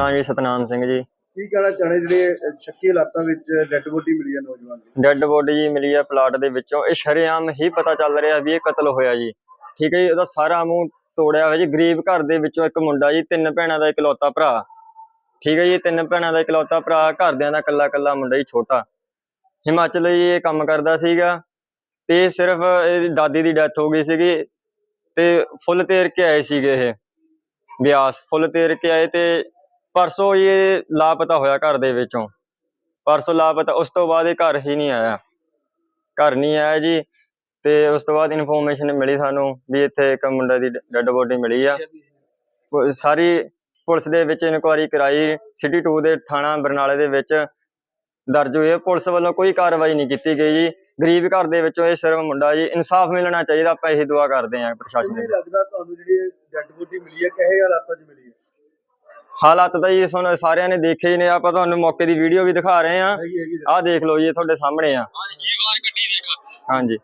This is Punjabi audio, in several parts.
ਨਾਮ ਜੀ ਸਤਨਾਮ ਸਿੰਘ ਜੀ। ਕੀ ਕਹਿਣਾ ਚਾਹਣੇ ਜਿਹੜੇ ਸ਼ੱਕੀ ਹਾਲਾਤਾਂ ਵਿੱਚ ਡੈੱਡ ਬੋਡੀ ਮਿਲੀ ਹੈ ਨੌਜਵਾਨ ਦੀ? ਡੈੱਡ ਬੋਡੀ ਜੀ ਮਿਲੀ ਹੈ ਪਲਾਟ ਦੇ ਵਿੱਚੋਂ। ਇਹ ਸ਼ਰੇਆਮ ਹੀ ਪਤਾ ਚੱਲ ਰਿਹਾ ਵੀ ਇਹ ਕਤਲ ਹੋਇਆ ਜੀ। ਠੀਕ ਹੈ ਜੀ ਉਹਦਾ ਸਾਰਾ ਮੂੰਹ ਤੋੜਿਆ ਹੋਇਆ ਜੀ। ਗਰੀਬ ਘਰ ਦੇ ਵਿੱਚੋਂ ਇੱਕ ਮੁੰਡਾ ਜੀ ਤਿੰਨ ਭੈਣਾਂ ਦਾ ਇਕਲੌਤਾ ਭਰਾ। ਠੀਕ ਹੈ ਜੀ ਤਿੰਨ ਭੈਣਾਂ ਦਾ ਇਕਲੌਤਾ ਭਰਾ ਘਰਦਿਆਂ ਦਾ ਇਕੱਲਾ ਇਕੱਲਾ ਮੁੰਡਾ ਜੀ ਛੋਟਾ। ਹਿਮਾਚਲ ਜੀ ਇਹ ਕੰਮ ਕਰਦਾ ਸੀਗਾ ਤੇ ਸਿਰਫ ਇਹਦੀ ਦਾਦੀ ਦੀ ਡੈਥ ਹੋ ਗਈ ਸੀਗੀ ਤੇ ਫੁੱਲ ਤੇਰ ਕੇ ਆਏ ਸੀਗੇ ਇਹ। ਬਿਆਸ ਫੁੱਲ ਤੇਰ ਕੇ ਆਏ ਤੇ ਪਰਸੋਂ ਇਹ ਲਾਪਤਾ ਹੋਇਆ ਘਰ ਦੇ ਵਿੱਚੋਂ। ਪਰਸੋਂ ਲਾਪਤਾ ਉਸ ਤੋਂ ਬਾਅਦ ਇਹ ਘਰ ਹੀ ਨਹੀਂ ਆਇਆ। ਘਰ ਨਹੀਂ ਆਇਆ ਜੀ ਤੇ ਉਸ ਤੋਂ ਬਾਅਦ ਇਨਫੋਰਮੇਸ਼ਨ ਮਿਲੀ ਸਾਨੂੰ ਵੀ ਇੱਥੇ ਇੱਕ ਮੁੰਡੇ ਦੀ ਡੈੱਡ ਬੋਡੀ ਮਿਲੀ ਆ। ਸਾਰੀ ਪੁਲਿਸ ਦੇ ਵਿੱਚ ਇਨਕੁਆਇਰੀ ਕਰਾਈ ਸਿਟੀ 2 ਦੇ ਥਾਣਾ ਬਰਨਾਲੇ ਦੇ ਵਿੱਚ ਦਰਜ ਹੋਈ ਹੈ ਪੁਲਿਸ ਵੱਲੋਂ ਕੋਈ ਕਾਰਵਾਈ ਨਹੀਂ ਕੀਤੀ ਗਈ ਜੀ। ਗਰੀਬ ਘਰ ਦੇ ਵਿੱਚੋਂ ਇਹ ਸਿਰਫ ਮੁੰਡਾ ਜੀ। ਇਨਸਾਫ ਮਿਲਣਾ ਚਾਹੀਦਾ ਆਪਾਂ ਇਹੀ ਦੁਆ ਕਰਦੇ ਹਾਂ ਪ੍ਰਸ਼ਾਸਨ ਨੂੰ। ਲੱਗਦਾ ਤੁਹਾਨੂੰ ਜਿਹੜੀ ਡੈੱਡ ਬੋਡੀ ਮਿਲੀ ਹੈ ਕਿਹੇ ਹਾਲਾਤਾਂ 'ਚ ਮਿਲੀ? ਹਾਲਾਤ ਤਾਂ ਜੀ ਸਾਨੂੰ ਸਾਰਿਆਂ ਨੇ ਦੇਖੇ ਹੀ ਨੇ ਆਪਾਂ ਤੁਹਾਨੂੰ ਮੌਕੇ ਦੀ ਵੀਡੀਓ ਵੀ ਦਿਖਾ ਰਹੇ ਹੈਗੀ ਆਹ ਦੇਖ ਲਓ ਜੀ ਇਹ ਤੁਹਾਡੇ ਸਾਹਮਣੇ ਆ। ਹਾਂਜੀ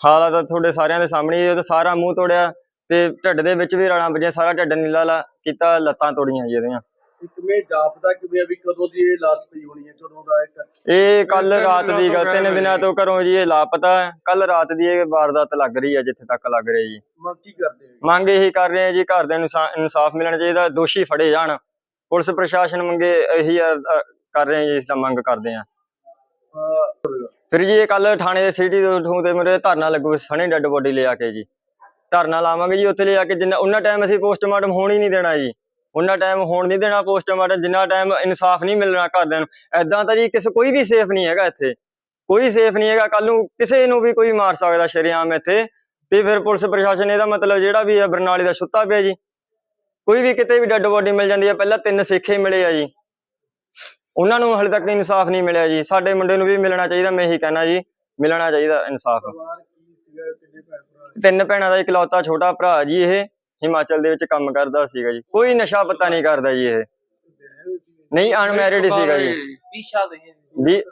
ਹਾਲਾਤ ਤਾਂ ਤੁਹਾਡੇ ਸਾਰਿਆਂ ਦੇ ਸਾਹਮਣੇ ਆ, ਇਹ ਤਾਂ ਸਾਰਾ ਮੂੰਹ ਤੋੜਿਆ ਤੇ ਢਿੱਡ ਦੇ ਵਿੱਚ ਵੀ ਰਾੜਾਂ ਵੱਜੀਆਂ ਸਾਰਾ ਢਿੱਡ ਨੀਲਾ ਲਾ ਕੀਤਾ ਲੱਤਾਂ ਤੋੜੀਆਂ ਜੀ ਇਹਦੀਆਂ। ਇਹ ਕਿਵੇਂ ਜਾਪਦਾ ਕਿਵੇਂ ਆ ਵੀ ਕਦੋਂ ਦੀ ਇਹ ਲਾਸ਼ ਪਈ ਹੋਣੀ ਹੈ ਕਦੋਂ ਦਾ ਇਹ ਇਹ ਕੱਲ ਰਾਤ ਦੀ ਗੱਲ ਤਿੰਨ ਦਿਨਾਂ ਤੋਂ ਘਰੋਂ ਜੀ ਇਹ ਲਾਪਤਾ ਹੈ। ਕੱਲ ਰਾਤ ਦੀ ਇਹ ਵਾਰਦਾਤ ਲੱਗ ਰਹੀ ਹੈ ਜਿੱਥੇ ਤੱਕ ਲੱਗ ਰਹੀ ਜੀ। ਮੰਗ ਕੀ ਕਰਦੇ ਹੋ ਮੰਗ ਇਹੀ ਕਰ ਰਹੇ ਆ ਜੀ ਘਰਦਿਆਂ ਨੂੰ ਇਨਸਾ- ਇਨਸਾਫ ਮਿਲਣਾ ਚਾਹੀਦਾ ਦੋਸ਼ੀ ਫੜੇ ਜਾਣ। ਪੁਲਿਸ ਪ੍ਰਸ਼ਾਸਨ ਮੰਗੇ ਇਹੀ ਕਰ ਰਹੇ ਆ ਜੀ ਇਸ ਦਾ ਮੰਗ ਕਰਦੇ ਆ ਫਿਰ ਜੀ ਇਹ ਕੱਲ ਥਾਣੇ ਦੇ ਸਿਟੀ ਦੇ ਉਠੂ ਤੇ ਮੇਰੇ ਧਰਨਾ ਲੱਗੂ ਸਣੇ ਡੈੱਡ ਬੋਡੀ ਲਿਆ ਕੇ ਜੀ। ਧਰਨਾ ਲਾਵਾਂਗੇ ਜੀ ਉੱਥੇ ਲਿਆ ਕੇ ਜਿੰਨਾ ਉਹਨਾਂ ਟਾਈਮ ਅਸੀਂ ਪੋਸਟਮਾਰਟਮ ਹੋਣ ਹੀ ਨਹੀਂ ਦੇਣਾ ਜੀ। ਉਹਨਾਂ ਟਾਈਮ ਹੋਣ ਨਹੀਂ ਦੇਣਾ ਪੋਸਟਮਾਰਟਮ ਜਿੰਨਾ ਟਾਈਮ ਇਨਸਾਫ ਨਹੀਂ ਮਿਲਣਾ ਘਰਦਿਆਂ ਨੂੰ ਐਦਾਂ ਤਾਂ ਜੀ ਕਿਸੇ ਕੋਈ ਵੀ ਸੇਫ ਨਹੀਂ ਹੈਗਾ ਇੱਥੇ। ਕੋਈ ਸੇਫ ਨਹੀਂ ਹੈਗਾ ਕੱਲ ਨੂੰ ਕਿਸੇ ਨੂੰ ਵੀ ਕੋਈ ਮਾਰ ਸਕਦਾ ਸ਼ਰੇਆਮ ਇੱਥੇ। ਤੇ ਫਿਰ ਪੁਲਿਸ ਪ੍ਰਸ਼ਾਸਨ ਇਹਦਾ ਮਤਲਬ ਜਿਹੜਾ ਵੀ ਹੈ ਬਰਨਾਲੇ ਦਾ ਸੁੱਤਾ ਪਿਆ ਜੀ। ਕੋਈ ਵੀ ਕਿਤੇ ਵੀ ਡੈੱਡ ਬੋਡੀ ਮਿਲ ਜਾਂਦੀ ਹੈ ਪਹਿਲਾਂ ਤਿੰਨ ਸਿੱਖੇ ਮਿਲੇ ਆ ਜੀ। ਉਹਨਾਂ ਨੂੰ ਹਲੇ ਤੱਕ ਇਨਸਾਫ ਨਹੀਂ ਮਿਲਿਆ ਜੀ। ਸਾਡੇ ਮੁੰਡੇ ਨੂੰ ਵੀ ਮਿਲਣਾ ਚਾਹੀਦਾ ਮੈਂ ਇਹੀ ਕਹਿਣਾ ਜੀ ਮਿਲਣਾ ਚਾਹੀਦਾ ਇਨਸਾਫ? ਤਿੰਨ ਭੈਣਾਂ ਦਾ ਇਕਲੌਤਾ ਛੋਟਾ ਭਰਾ ਜੀ ਇਹ। ਹਿਮਾਚਲ ਦੇ ਵਿੱਚ ਕੰਮ ਕਰਦਾ ਸੀਗਾ ਜੀ। ਕੋਈ ਨਸ਼ਾ ਪਤਾ ਨਹੀਂ ਕਰਦਾ ਜੀ ਇਹ? ਨਹੀਂ ਅਨਮੈਰਿਡ ਸੀਗਾ ਜੀ। ਵਿਸ਼ਾ ਦੇ ਵੀ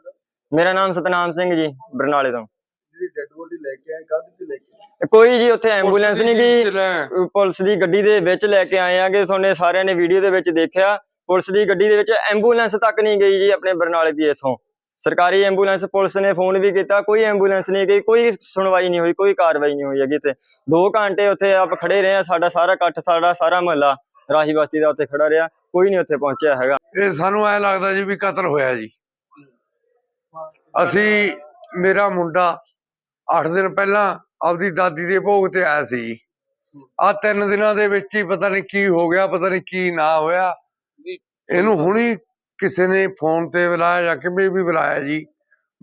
ਮੇਰਾ ਨਾਮ ਸਤਨਾਮ ਸਿੰਘ ਜੀ ਬਰਨਾਲੇ ਤੋਂ। ਜਿਹੜੀ ਡੈੱਡ ਬੋਡੀ ਲੈ ਕੇ ਆਏ ਕਾਹਦੇ ਤੇ ਲੈ ਕੇ ਆਏ? ਕੋਈ ਜੀ ਉੱਥੇ ਐਂਬੂਲੈਂਸ ਨਹੀਂ ਗਈ। ਪੁਲਿਸ ਦੀ ਗੱਡੀ ਦੇ ਵਿੱਚ ਲੈ ਕੇ ਆਏ ਆਗੇ ਤੁਹਾਨੇ ਸਾਰਿਆਂ ਨੇ ਵੀਡੀਓ ਦੇ ਵਿੱਚ ਦੇਖਿਆ। ਪੁਲਿਸ ਦੀ ਗੱਡੀ ਦੇ ਵਿੱਚ ਐਂਬੂਲੈਂਸ ਤੱਕ ਨਹੀਂ ਗਈ ਜੀ ਆਪਣੇ ਬਰਨਾਲੇ ਦੀ ਇੱਥੋਂ। ਸਰਕਾਰੀ ਐਂਬੂਲੈਂਸ ਪੁਲਿਸ ਨੇ ਫੋਨ ਵੀ ਕੀਤਾ ਕੋਈ ਐਂਬੂਲੈਂਸ ਨਹੀਂ ਗਈ ਕੋਈ ਸੁਣਵਾਈ ਨਹੀਂ ਹੋਈ ਕੋਈ ਕਾਰਵਾਈ ਨਹੀਂ ਹੋਈ ਹੈਗੀ ਤੇ 2 ਘੰਟੇ ਉੱਥੇ ਆਪ ਖੜੇ ਰਹੇ ਆ ਸਾਡਾ ਸਾਰਾ ਇਕੱਠ ਸਾਡਾ ਸਾਰਾ ਮਹੱਲਾ ਰਾਹੀ ਬਸਤੀ ਦਾ ਉੱਥੇ ਖੜਾ ਰਿਹਾ ਕੋਈ ਨਹੀਂ ਉੱਥੇ ਪਹੁੰਚਿਆ ਹੈਗਾ। ਇਹ ਸਾਨੂੰ ਐ ਲੱਗਦਾ ਜੀ ਵੀ ਕਤਲ ਹੋਇਆ ਜੀ। ਅਸੀਂ ਮੇਰਾ ਮੁੰਡਾ 8 ਦਿਨ ਪਹਿਲਾਂ ਆਪਦੀ ਦਾਦੀ ਦੇ ਭੋਗ ਤੇ ਆਇਆ ਸੀ ਆ ਤਿੰਨ ਦਿਨਾਂ ਦੇ ਵਿੱਚ ਹੀ ਪਤਾ ਨਹੀਂ ਕੀ ਹੋ ਗਿਆ ਪਤਾ ਨਹੀਂ ਕੀ ਨਾ ਹੋਇਆ। ਇਹਨੂੰ ਹੁਣੀ ਕਿਸੇ ਨੇ ਫੋਨ ਤੇ ਬੁਲਾਇਆ ਜਾਂ ਕਿਵੇਂ ਵੀ ਬੁਲਾਇਆ ਜੀ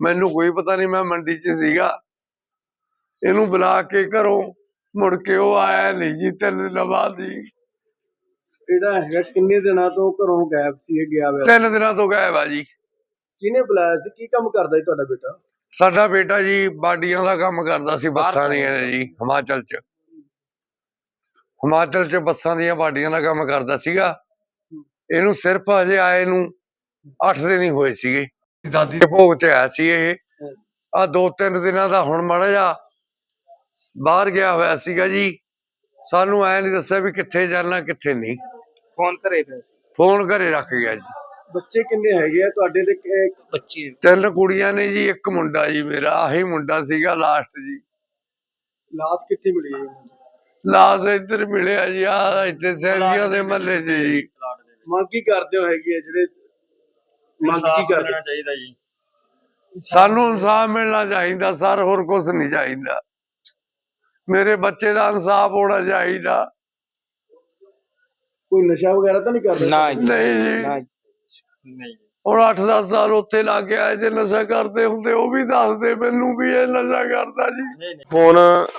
ਮੈਨੂੰ ਕੋਈ ਪਤਾ ਨਹੀਂ ਮੈਂ ਮੰਡੀ 'ਚ ਸੀਗਾ। ਇਹਨੂੰ ਬੁਲਾ ਕੇ ਘਰੋਂ ਮੁੜ ਕੇ ਉਹ ਆਇਆ ਨਹੀਂ ਜੀ ਤਿੰਨ ਦਿਨਾਂ ਬਾਅਦ ਜੀ। ਜਿਹੜਾ ਹੈਗਾ ਕਿੰਨੇ ਦਿਨਾਂ ਤੋਂ ਘਰੋਂ ਗਾਇਬ ਸੀ ਇਹ ਗਿਆ ਹੋਇਆ? ਤਿੰਨ ਦਿਨਾਂ ਤੋਂ ਗਾਇਬ ਆ ਜੀ। ਕਿਹਨੇ ਬੁਲਾਇਆ ਸੀ? ਕੀ ਕੰਮ ਕਰਦਾ ਸੀ ਤੁਹਾਡਾ ਬੇਟਾ? ਸਾਡਾ ਬੇਟਾ ਜੀ ਬਾਡੀਆਂ ਦਾ ਕੰਮ ਕਰਦਾ ਸੀ ਬੱਸਾਂ ਦੀਆਂ ਜੀ ਹਿਮਾਚਲ 'ਚ। ਹਿਮਾਚਲ 'ਚ ਬੱਸਾਂ ਦੀਆਂ ਬਾਡੀਆਂ ਦਾ ਕੰਮ ਕਰਦਾ ਸੀਗਾ। ਇਹਨੂੰ ਸਿਰਫ ਅਜੇ ਆਏ ਨੂੰ 8 ਦਿਨ ਹੀ ਹੋਏ ਸੀਗੇ। ਦਾਦੀ ਦੇ ਭੋਗ ਤੇ ਆਇਆ ਸੀ ਇਹ। ਆ ਦੋ ਤਿੰਨ ਦਿਨਾਂ ਦਾ ਹੁਣ ਮਾੜਾ ਜਿਹਾ ਬਾਹਰ ਗਿਆ ਹੋਇਆ ਸੀਗਾ ਜੀ। ਸਾਨੂੰ ਐ ਨਹੀਂ ਦੱਸਿਆ ਵੀ ਕਿੱਥੇ ਜਾਣਾ ਕਿੱਥੇ ਨਹੀਂ। ਫੋਨ ਕਰੇ ਫਿਰ ਫੋਨ ਘਰੇ ਰੱਖ ਗਿਆ ਜੀ। ਬੱਚੇ ਕਿੰਨੇ ਹੈਗੇ ਆ? ਤੁਹਾਡੇ ਦੇ ਬੱਚੇ ਤਿੰਨ ਕੁੜੀਆਂ ਨੇ ਜੀ ਇੱਕ ਮੁੰਡਾ ਜੀ ਮੇਰਾ ਆਹੀ ਮੁੰਡਾ ਸੀਗਾ ਲਾਸਟ ਜੀ। ਲਾਸ਼ ਕਿੱਥੇ ਮਿਲੀ ਹੈ? ਲਾਸ਼ ਇੱਧਰ ਮਿਲਿਆ ਜੀ ਆ ਇੱਥੇ ਸੈਂਜੀਆਂ ਦੇ ਮਹੱਲੇ 'ਚ ਜੀ। ਮੰਗ ਕੀ ਕਰਦੇ ਹੋ ਹੈਗੀ ਜਿਹੜੇ ਮੰਗ ਕੀ ਕਰਦੇ? ਮਿਲਣਾ ਚਾਹੀਦਾ ਜੀ। ਸਾਨੂੰ ਇਨਸਾਫ ਮਿਲਣਾ ਚਾਹੀਦਾ ਸਰ ਹੋਰ ਕੁਝ ਨਹੀਂ ਚਾਹੀਦਾ। ਮੇਰੇ ਬੱਚੇ ਦਾ ਇਨਸਾਫ ਹੋਣਾ ਚਾਹੀਦਾ। ਕੋਈ ਨਸ਼ਾ ਵਗੈਰਾ ਤਾਂ ਨਹੀਂ ਕਰਦਾ ਨਾ ਜੀ। ਨਹੀਂ। ਨਹੀਂ ਹੁਣ 8-10 ਸਾਲ ਉੱਥੇ ਲੱਗ ਗਿਆ ਜੇ ਨਸ਼ਾ ਕਰਦੇ ਹੁੰਦੇ ਉਹ ਵੀ ਦੱਸਦੇ ਮੈਨੂੰ ਵੀ ਇਹ ਨਸ਼ਾ ਕਰਦਾ ਜੀ। ਫੋਨ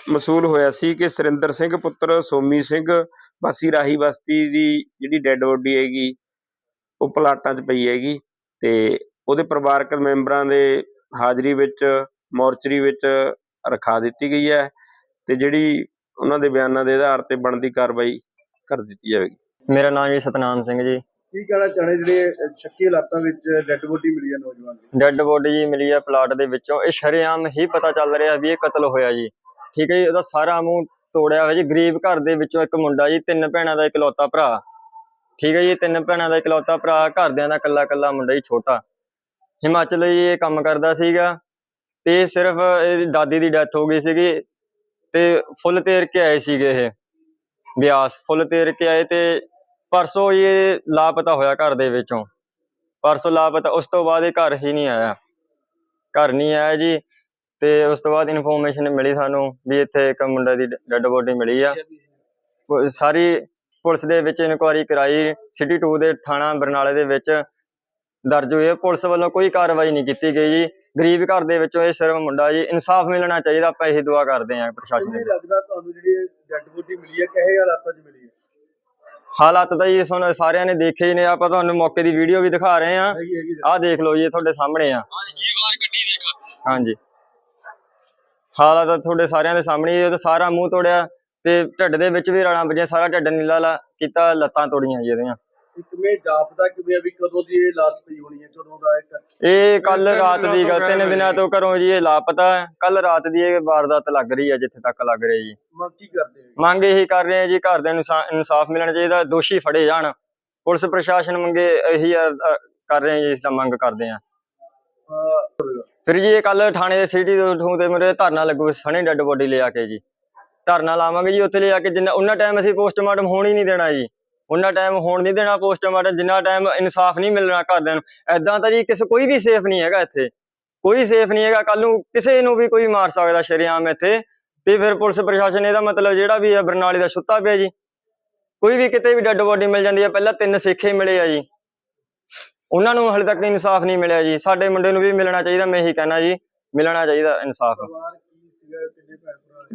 ਮਸੂਲ ਹੋਇਆ ਸੀ ਕਿ ਸੁਰਿੰਦਰ ਸਿੰਘ ਪੁੱਤਰ ਸੋਮੀ ਸਿੰਘ ਵਾਸੀ ਰਾਹੀ ਬਸਤੀ ਦੀ ਜਿਹੜੀ ਡੈੱਡ ਬੋਡੀ ਹੈਗੀ ਉਹ ਪਲਾਟਾਂ 'ਚ ਪਈ ਹੈਗੀ। ਤੇ ਉਹਦੇ ਪਰਿਵਾਰਕ ਮੈਂਬਰਾਂ ਦੇ ਹਾਜ਼ਰੀ ਵਿੱਚ ਮੋਰਚਰੀ ਵਿੱਚ ਰਖਾ ਦਿੱਤੀ ਗਈ ਹੈ ਤੇ ਜਿਹੜੀ ਉਹਨਾਂ ਦੇ ਬਿਆਨਾਂ ਦੇ ਆਧਾਰ ਤੇ ਬਣਦੀ ਕਾਰਵਾਈ ਕਰ ਦਿੱਤੀ ਜਾਵੇਗੀ। ਮੇਰਾ ਨਾਮ ਜੀ ਸਤਨਾਮ ਸਿੰਘ ਜੀ। ਕੀ ਕਹਿਣਾ ਚਾਹਣੇ ਜਿਹੜੇ ਸ਼ੱਕੀ ਹਾਲਾਤਾਂ ਵਿੱਚ ਡੈੱਡ ਬੋਡੀ ਮਿਲੀ ਹੈ ਨੌਜਵਾਨ ਦੀ? ਡੈੱਡ ਬੋਡੀ ਜੀ ਮਿਲੀ ਹੈ ਪਲਾਟ ਦੇ ਵਿੱਚੋਂ। ਇਹ ਸ਼ਰੇਆਮ ਹੀ ਪਤਾ ਚੱਲ ਰਿਹਾ ਵੀ ਇਹ ਕਤਲ ਹੋਇਆ ਜੀ। ਠੀਕ ਹੈ ਜੀ ਉਹਦਾ ਸਾਰਾ ਮੂੰਹ ਤੋੜਿਆ ਹੋਇਆ ਜੀ। ਗਰੀਬ ਘਰ ਦੇ ਵਿੱਚੋਂ ਇੱਕ ਮੁੰਡਾ ਜੀ ਤਿੰਨ ਭੈਣਾਂ ਦਾ ਇਕਲੌਤਾ ਭਰਾ। ਠੀਕ ਹੈ ਜੀ ਤਿੰਨ ਭੈਣਾਂ ਦਾ ਇਕਲੌਤਾ ਭਰਾ ਘਰਦਿਆਂ ਦਾ ਇਕੱਲਾ ਇਕੱਲਾ ਮੁੰਡਾ ਹੀ ਛੋਟਾ। ਹਿਮਾਚਲ ਹੀ ਇਹ ਕੰਮ ਕਰਦਾ ਸੀਗਾ ਤੇ ਸਿਰਫ ਇਹਦੀ ਦਾਦੀ ਦੀ ਡੈਥ ਹੋ ਗਈ ਸੀਗੀ ਤੇ ਫੁੱਲ ਤੇਰ ਕੇ ਆਏ ਸੀਗੇ ਇਹ ਬਿਆਸ। ਫੁੱਲ ਤੇਰ ਕੇ ਆਏ ਤੇ ਪਰਸੋਂ ਇਹ ਲਾਪਤਾ ਹੋਇਆ ਘਰ ਦੇ ਵਿੱਚੋਂ। ਪਰਸੋਂ ਲਾਪਤਾ ਉਸ ਤੋਂ ਬਾਅਦ ਇਹ ਘਰ ਹੀ ਨਹੀਂ ਆਇਆ। ਘਰ ਨਹੀਂ ਆਇਆ ਜੀ ਤੇ ਉਸ ਤੋਂ ਬਾਅਦ ਇਨਫੋਰਮੇਸ਼ਨ ਮਿਲੀ ਸਾਨੂੰ ਵੀ ਇੱਥੇ ਇੱਕ ਮੁੰਡੇ ਦੀ ਡੈੱਡ ਬੋਡੀ ਮਿਲੀ ਆ। ਸਾਰੀ ਪੁਲਿਸ ਦੇ ਵਿੱਚ ਇਨਕੁਆਇਰੀ ਕਰਾਈ। ਸਿਟੀ 2 ਦੇ ਥਾਣਾ ਬਰਨਾਲੇ ਦੇ ਵਿੱਚ ਦਰਜ ਹੋਈ ਹੈ। ਪੁਲਿਸ ਵੱਲੋਂ ਕੋਈ ਕਾਰਵਾਈ ਨਹੀਂ ਕੀਤੀ ਗਈ ਜੀ। ਗਰੀਬ ਘਰ ਦੇ ਵਿੱਚੋਂ ਇਹ ਸਿਰਫ ਮੁੰਡਾ ਜੀ। ਇਨਸਾਫ ਮਿਲਣਾ ਚਾਹੀਦਾ। ਆਪਾਂ ਇਹੀ ਦੁਆ ਕਰਦੇ ਹਾਂ ਪ੍ਰਸ਼ਾਸਨ ਨੂੰ। ਲੱਗਦਾ ਤੁਹਾਨੂੰ ਜਿਹੜੀ ਡੈਡ ਬੋਡੀ ਮਿਲੀ ਹੈ? ਕਿਹੇ ਹਾਲਾਤਾਂ 'ਚ ਮਿਲੀ ਹੈ? ਹਾਲਾਤ ਤਾਂ ਜੀ ਸੁਣ ਸਾਰਿਆਂ ਨੇ ਦੇਖੇ ਹੀ ਨੇ। ਆਪਾਂ ਤੁਹਾਨੂੰ ਮੌਕੇ ਦੀ ਵੀਡੀਓ ਵੀ ਦਿਖਾ ਰਹੇ ਹੈਗੀ ਆਹ ਦੇਖ ਲਓ ਜੀ ਇਹ ਤੁਹਾਡੇ ਸਾਹਮਣੇ ਆ। ਹਾਂਜੀ। ਹਾਲਾਤ ਤਾਂ ਤੁਹਾਡੇ ਸਾਰਿਆਂ ਦੇ ਸਾਹਮਣੇ ਆ, ਇਹ ਤਾਂ ਸਾਰਾ ਮੂੰਹ ਤੋੜਿਆ। ਤੇ ਢਿੱਡ ਦੇ ਵਿੱਚ ਵੀ ਰਾੜਾਂ ਵੱਜੀਆਂ ਸਾਰਾ ਢਿੱਡ ਨੀਲਾ ਲਾ ਕੀਤਾ ਲੱਤਾਂ ਤੋੜੀਆਂ ਜੀ ਇਹਦੀਆਂ। ਇਹ ਕਿਵੇਂ ਜਾਪਦਾ ਕਿਵੇਂ ਆ ਵੀ ਕਦੋਂ ਦੀ ਇਹ ਲਾਸ਼ ਪਈ ਹੋਣੀ ਹੈ ਕਦੋਂ ਦਾ ਇਹ ਇਹ ਕੱਲ ਤਿੰਨ ਰਾਤ ਦਿਨਾਂ ਦੀ ਗੱਲ ਤਿੰਨ ਦਿਨਾਂ ਤੋਂ ਘਰੋਂ ਜੀ ਇਹ ਲਾਪਤਾ ਹੈ। ਕੱਲ ਰਾਤ ਦੀ ਇਹ ਵਾਰਦਾਤ ਲੱਗ ਰਹੀ ਹੈ ਜਿੱਥੇ ਤੱਕ ਲੱਗ ਰਹੀ ਜੀ। ਮੰਗ ਕੀ ਕਰਦੇ ਹੋ? ਮੰਗ ਇਹੀ ਕਰ ਰਹੇ ਆ ਜੀ ਘਰ ਦੇ ਇਨਸਾਫ ਮਿਲਣਾ ਚਾਹੀਦਾ ਦੋਸ਼ੀ ਫੜੇ ਜਾਣ। ਪੁਲਿਸ ਪ੍ਰਸ਼ਾਸਨ ਮੰਗੇ ਇਹੀ ਕਰ ਰਹੇ ਆ ਜੀ ਇਸ ਦਾ ਮੰਗ ਕਰਦੇ ਆ ਫਿਰ ਜੀ ਇਹ ਕੱਲ ਥਾਣੇ ਦੇ ਸਿਟੀ ਤੋਂ ਤੇ ਮੇਰੇ ਧਰਨਾ ਲੱਗੂ ਸਣੇ ਡੈੱਡ ਬੋਡੀ ਲਿਆ ਕੇ ਜੀ। ਧਰਨਾ ਲਾਵਾਂਗੇ ਜੀ ਉੱਥੇ ਲਿਆ ਕੇ ਜਿੰਨਾ, ਉਹਨਾਂ ਟਾਈਮ ਅਸੀਂ ਪੋਸਟਮਾਰਟਮ ਹੋਣ ਹੀ ਨਹੀਂ ਦੇਣਾ ਜੀ। ਉਹਨਾਂ ਟਾਈਮ ਹੋਣ ਨਹੀਂ ਦੇਣਾ ਪੋਸਟਮਾਰਟਮ ਜਿੰਨਾ ਟਾਈਮ ਇਨਸਾਫ ਨਹੀਂ ਮਿਲਣਾ ਘਰਦਿਆਂ ਨੂੰ। ਐਦਾਂ ਤਾਂ ਜੀ ਕਿਸੇ, ਕੋਈ ਵੀ ਸੇਫ ਨਹੀਂ ਹੈਗਾ ਇੱਥੇ। ਕੋਈ ਸੇਫ ਨਹੀਂ ਹੈਗਾ ਕੱਲ ਨੂੰ ਕਿਸੇ ਨੂੰ ਵੀ ਕੋਈ ਮਾਰ ਸਕਦਾ ਸ਼ਰੇਆਮ ਇੱਥੇ। ਤੇ ਫਿਰ ਪੁਲਿਸ ਪ੍ਰਸ਼ਾਸਨ ਇਹਦਾ ਮਤਲਬ ਜਿਹੜਾ ਵੀ ਹੈ, ਬਰਨਾਲੇ ਦਾ ਸੁੱਤਾ ਪਿਆ ਜੀ। ਕੋਈ ਵੀ ਕਿਤੇ ਵੀ ਡੈੱਡ ਬੋਡੀ ਮਿਲ ਜਾਂਦੀ ਹੈ, ਪਹਿਲਾਂ ਤਿੰਨ ਸਿੱਖੇ ਮਿਲੇ ਆ ਜੀ। ਉਹਨਾਂ ਨੂੰ ਹਾਲੇ ਤੱਕ ਇਨਸਾਫ ਨਹੀਂ ਮਿਲਿਆ ਜੀ। ਸਾਡੇ ਮੁੰਡੇ ਨੂੰ ਵੀ ਮਿਲਣਾ ਚਾਹੀਦਾ, ਮੈਂ ਇਹੀ ਕਹਿਣਾ ਜੀ। ਮਿਲਣਾ ਚਾਹੀਦਾ ਇਨਸਾਫ।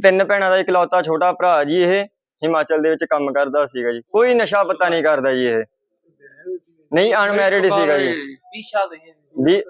ਤਿੰਨ ਭੈਣਾਂ ਦਾ ਇਕਲੌਤਾ ਛੋਟਾ ਭਰਾ ਜੀ ਇਹ ਹਿਮਾਚਲ ਦੇ ਵਿੱਚ ਕੰਮ ਕਰਦਾ ਸੀਗਾ ਜੀ। ਕੋਈ ਨਸ਼ਾ ਪਤਾ ਨਹੀਂ ਕਰਦਾ ਜੀ ਇਹ। ਨਹੀਂ ਅਨਮੈਰਿਡ ਸੀਗਾ ਜੀ। ਵੀ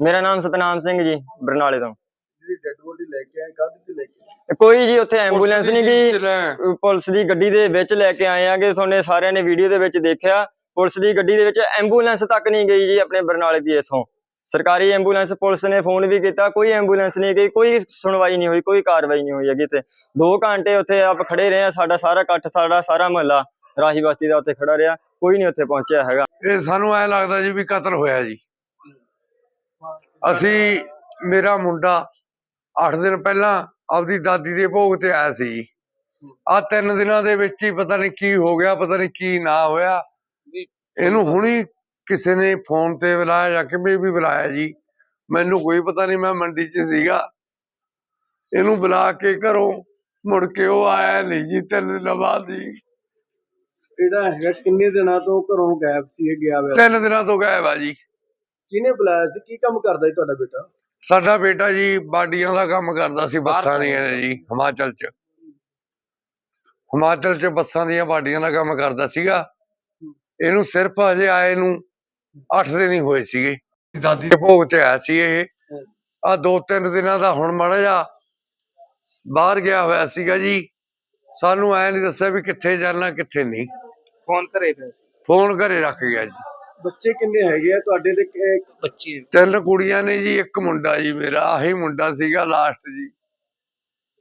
ਮੇਰਾ ਨਾਮ ਸਤਨਾਮ ਸਿੰਘ ਜੀ ਬਰਨਾਲੇ ਤੋਂ। ਜਿਹੜੀ ਡੈਡ ਬੋਡੀ ਲੈ ਕੇ ਆਏ ਕਾਹਦੇ ਤੇ ਲੈ ਕੇ ਆਏ? ਕੋਈ ਜੀ ਉੱਥੇ ਐਂਬੂਲੈਂਸ ਨਹੀਂ ਗਈ। ਗਈ ਪੁਲਿਸ ਦੀ ਗੱਡੀ ਦੇ ਵਿੱਚ ਲੈ ਕੇ ਆਏ ਆਂਗੇ ਤੁਹਾਨੇ ਸਾਰਿਆਂ ਨੇ ਵੀਡੀਓ ਦੇ ਵਿੱਚ ਦੇਖਿਆ। ਪੁਲਿਸ ਦੀ ਗੱਡੀ ਦੇ ਵਿੱਚ ਐਂਬੂਲੈਂਸ ਤੱਕ ਨਹੀਂ ਗਈ ਜੀ ਆਪਣੇ ਬਰਨਾਲੇ ਦੀ ਇਥੋਂ। ਸਰਕਾਰੀ ਐਂਬੂਲੈਂਸ ਪੁਲਿਸ ਨੇ ਫੋਨ ਵੀ ਕੀਤਾ ਕੋਈ ਐਂਬੂਲੈਂਸ ਨਹੀਂ ਗਈ ਕੋਈ ਸੁਣਵਾਈ ਨਹੀਂ ਹੋਈ ਕੋਈ ਕਾਰਵਾਈ ਨਹੀਂ ਹੋਈ ਹੈਗੀ ਤੇ 2 ਘੰਟੇ ਉੱਥੇ ਆਪ ਖੜੇ ਰਹੇ ਆ ਸਾਡਾ ਸਾਰਾ ਇਕੱਠ ਸਾਡਾ ਸਾਰਾ ਮਹੱਲਾ ਰਾਹੀ ਬਸਤੀ ਦਾ ਉੱਥੇ ਖੜਾ ਰਿਹਾ ਕੋਈ ਨਹੀਂ ਉੱਥੇ ਪਹੁੰਚਿਆ ਹੈਗਾ। ਇਹ ਸਾਨੂੰ ਐ ਲੱਗਦਾ ਜੀ ਵੀ ਕਤਲ ਹੋਇਆ ਜੀ। ਅਸੀਂ ਮੇਰਾ ਮੁੰਡਾ 8 ਦਿਨ ਪਹਿਲਾਂ ਆਪਦੀ ਦਾਦੀ ਦੇ ਭੋਗ ਤੇ ਆਇਆ ਸੀ ਆ ਤਿੰਨ ਦਿਨਾਂ ਦੇ ਵਿੱਚ ਹੀ ਪਤਾ ਨਹੀਂ ਕੀ ਹੋ ਗਿਆ ਪਤਾ ਨਹੀਂ ਕੀ ਨਾ ਹੋਇਆ। ਇਹਨੂੰ ਹੁਣੀ ਕਿਸੇ ਨੇ ਫੋਨ ਤੇ ਬੁਲਾਇਆ ਜਾਂ ਕਿਵੇਂ ਵੀ ਬੁਲਾਇਆ ਜੀ ਮੈਨੂੰ ਕੋਈ ਪਤਾ ਨਹੀਂ ਮੈਂ ਮੰਡੀ 'ਚ ਸੀਗਾ। ਇਹਨੂੰ ਬੁਲਾ ਕੇ ਘਰੋਂ ਮੁੜ ਕੇ ਉਹ ਆਇਆ ਨਹੀਂ ਜੀ ਤਿੰਨ ਦਿਨਾਂ ਬਾਅਦ ਹੀ ਜਿਹੜਾ ਹੈਗਾ ਕਿੰਨੇ ਦਿਨਾਂ ਤੋਂ ਘਰੋਂ ਗਾਇਬ ਸੀ ਇਹ ਗਿਆ ਹੋਇਆ? ਤਿੰਨ ਦਿਨਾਂ ਤੋਂ ਗਾਇਬ ਆ ਜੀ। ਕਿਹਨੇ ਬੁਲਾਇਆ ਸੀ? ਕੀ ਕੰਮ ਕਰਦਾ ਸੀ ਤੁਹਾਡਾ ਬੇਟਾ? ਸਾਡਾ ਬੇਟਾ ਜੀ ਬਾਡੀਆਂ ਦਾ ਕੰਮ ਕਰਦਾ ਸੀ ਬੱਸਾਂ ਦੀਆਂ ਜੀ ਹਿਮਾਚਲ 'ਚ। ਹਿਮਾਚਲ 'ਚ ਬੱਸਾਂ ਦੀਆਂ ਬਾਡੀਆਂ ਦਾ ਕੰਮ ਕਰਦਾ ਸੀਗਾ। ਇਹਨੂੰ ਸਿਰਫ ਹਜੇ ਆਏ ਨੂੰ 8 ਦਿਨ ਹੀ ਹੋਏ ਸੀਗੇ। ਦਾਦੀ ਦੇ ਭੋਗ ਤੇ ਆਇਆ ਸੀ ਇਹ। ਆ ਦੋ ਤਿੰਨ ਦਿਨਾਂ ਦਾ ਹੁਣ ਮਾੜਾ ਜਿਹਾ ਬਾਹਰ ਗਿਆ ਹੋਇਆ ਸੀਗਾ ਜੀ। ਸਾਨੂੰ ਐ ਨਹੀਂ ਦੱਸਿਆ ਵੀ ਕਿੱਥੇ ਜਾਣਾ ਕਿੱਥੇ ਨਹੀਂ। ਫੋਨ ਕਰੇ ਪਏ ਸੀ। ਫੋਨ ਘਰੇ ਰੱਖ ਗਿਆ ਜੀ। ਬੱਚੇ ਕਿੰਨੇ ਹੈਗੇ ਆ ਤੁਹਾਡੇ ਦੇ ਬੱਚੇ ਤਿੰਨ ਕੁੜੀਆਂ ਨੇ ਜੀ ਇੱਕ ਮੁੰਡਾ ਜੀ ਮੇਰਾ ਆਹੀ ਮੁੰਡਾ ਸੀਗਾ ਲਾਸਟ ਜੀ।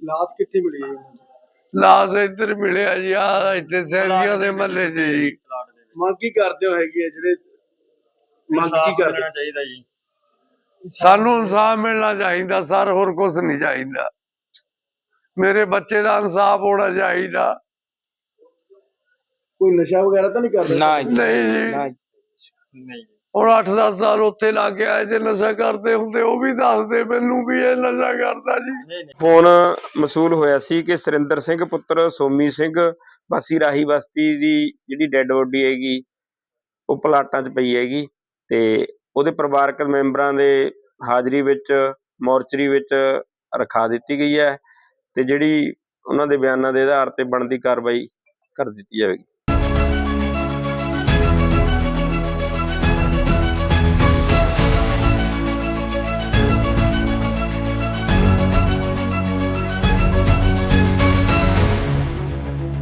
ਲਾਸ਼ ਕਿੱਥੇ ਮਿਲੀ ਹੈ? ਲਾਸ਼ ਇੱਧਰ ਮਿਲਿਆ ਜੀ ਆ ਇੱਥੇ ਸੈਲੀਆਂ ਦੇ ਮਹੱਲੇ 'ਚ ਜੀ। ਮੰਗ ਕੀ ਕਰਦੇ ਹੋ ਹੈਗੀ ਜਿਹੜੇ ਮੰਗ ਕੀ ਕਰਦੇ? ਮਿਲਣਾ ਚਾਹੀਦਾ ਜੀ। ਸਾਨੂੰ ਇਨਸਾਫ ਮਿਲਣਾ ਚਾਹੀਦਾ ਸਰ ਹੋਰ ਕੁਝ ਨਹੀਂ ਚਾਹੀਦਾ। ਮੇਰੇ ਬੱਚੇ ਦਾ ਇਨਸਾਫ ਹੋਣਾ ਚਾਹੀਦਾ। ਕੋਈ ਨਸ਼ਾ ਵਗੈਰਾ ਤਾਂ ਨਹੀਂ ਕਰਦਾ? ਨਾ ਜੀ। ਨਹੀਂ ਜੀ। ਨਾ ਜੀ। ਨਹੀਂ ਜੀ। ਹੁਣ 8-10 ਸਾਲ ਉੱਥੇ ਲੱਗ ਗਿਆ ਜੇ ਨਸ਼ਾ ਕਰਦੇ ਹੁੰਦੇ ਉਹ ਵੀ ਦੱਸਦੇ ਮੈਨੂੰ ਵੀ ਇਹ ਨਸ਼ਾ ਕਰਦਾ ਜੀ। ਨਹੀਂ ਨਹੀਂ। ਫੋਨ ਮਸੂਲ ਹੋਇਆ ਸੀ ਕਿ ਸੁਰਿੰਦਰ ਸਿੰਘ ਪੁੱਤਰ ਸੋਮੀ ਸਿੰਘ ਵਾਸੀ ਰਾਹੀ ਬਸਤੀ ਦੀ ਜਿਹੜੀ ਡੈੱਡ ਬੋਡੀ ਹੈਗੀ ਉਹ ਪਲਾਟਾਂ 'ਚ ਪਈ ਹੈਗੀ। ਤੇ ਉਹਦੇ ਪਰਿਵਾਰਕ ਮੈਂਬਰਾਂ ਦੇ ਹਾਜ਼ਰੀ ਵਿੱਚ, ਮੋਰਚਰੀ ਵਿੱਚ ਰਖਾ ਦਿੱਤੀ ਗਈ ਹੈ ਤੇ ਜਿਹੜੀ ਉਹਨਾਂ ਦੇ ਬਿਆਨਾਂ ਦੇ ਆਧਾਰ ਤੇ ਬਣਦੀ ਕਾਰਵਾਈ ਕਰ ਦਿੱਤੀ ਜਾਵੇਗੀ।